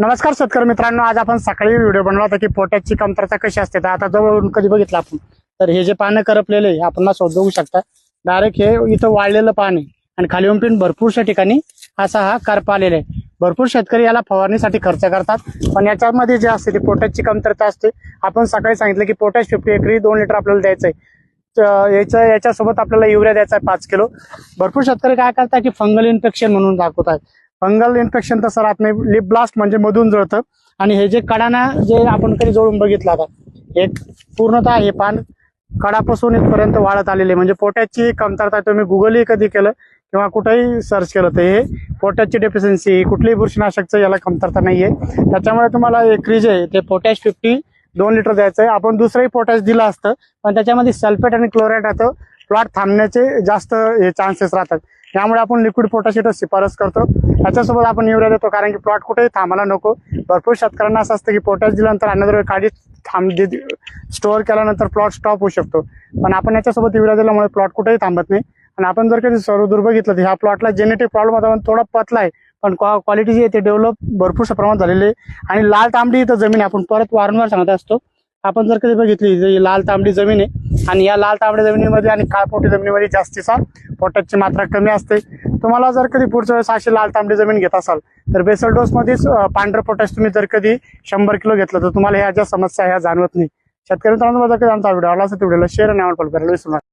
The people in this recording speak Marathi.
नमस्कार शेतकरी मित्रांनो आज आपण सकाळी व्हिडिओ बनवला होता की पोटॅची कमतरता कशी असते तर आता जवळून कधी बघितलं आपण. तर हे जे पानं करपलेले आपण ना बघू शकता. डायरेक्ट हे इथं वाळलेलं पान आणि खाली उंपीन भरपूरशा ठिकाणी असा हा करप आलेला आहे. भरपूर शेतकरी याला फवारणीसाठी खर्च करतात. पण याच्यामध्ये जे असते ती पोटॅशची कमतरता असते. आपण सकाळी सांगितलं की पोटॅश फिफ्टी एकरी दोन लिटर आपल्याला द्यायचं आहे. याच्या याच्यासोबत आपल्याला युरिया द्यायचा आहे पाच किलो. भरपूर शेतकरी काय करतात की फंगल इन्फेक्शन म्हणून दाखवतात. फंगल इन्फेक्शन तसं राहत नाही. लिप ब्लास्ट म्हणजे मधून जळतं. आणि हे जे कडाना जे आपण कधी जवळून बघितलं आता हे पूर्णतः हे पान कडापासून इथपर्यंत वाढत आलेले म्हणजे पोटॅची कमतरता तुम्ही गुगलही कधी केलं किंवा कुठेही सर्च केलं तर हे पोटॅशची डेफिशियन्सी कुठलीही बुरशीनाशकचं याला कमतरता नाही आहे त्याच्यामुळे तुम्हाला एक क्रीज आहे. ते पोटॅश फिफ्टी दोन लिटर द्यायचं आहे. आपण दुसरंही पोटॅश दिलं असतं पण त्याच्यामध्ये सल्फेट आणि क्लोराईड राहतं. प्लॉट थांबण्याचे जास्त हे चान्सेस राहतात. त्यामुळे आपण लिक्विड पोटॅश इथं शिफारस करतो. त्याच्यासोबत आपण युरिया देतो कारण की प्लॉट कुठेही थांबायला नको. भरपूर शेतकऱ्यांना असं असतं की पोटॅश दिल्यानंतर अन्नद्रव्य काढी थांब स्टोअर केल्यानंतर प्लॉट स्टॉप होऊ शकतो. पण आपण याच्यासोबत युरिया दिल्यामुळे प्लॉट कुठेही थांबत नाही. आणि आपण जर कधी सर्वदूर बघितलं तर ह्या प्लॉटला जेनेटिक प्रॉब्लेम होता पण थोडा पतला आहे पण क्वालिटी जी आहे ते डेव्हलप भरपूरशा प्रमाणात झालेली आहे. आणि लाल तांबडी इथं जमीन आहे. आपण परत वारंवार सांगत असतो आपण जर कधी बघितली तर लाल तांबडी जमीन आहे आणि या लाल तांबडी जमिनीमध्ये आणि काळपोटी जमिनीमध्ये जास्तीचा पोटॅशची मात्रा कमी असते. तुम्हाला जर कधी पुढच्या वेळेस अशी लाल तांबडी जमीन घेत असाल तर बेसल डोसमध्येच पांढरं पोटॅश तुम्ही जर कधी शंभर किलो घेतलं तर तुम्हाला ह्या ज्या समस्या ह्या जाणवत नाही. शेतकरी मित्रांनो जर कधी आमचा व्हिडिओ आला असेल तर व्हिडिओला शेअर आणि आवड करायला विसरू नका.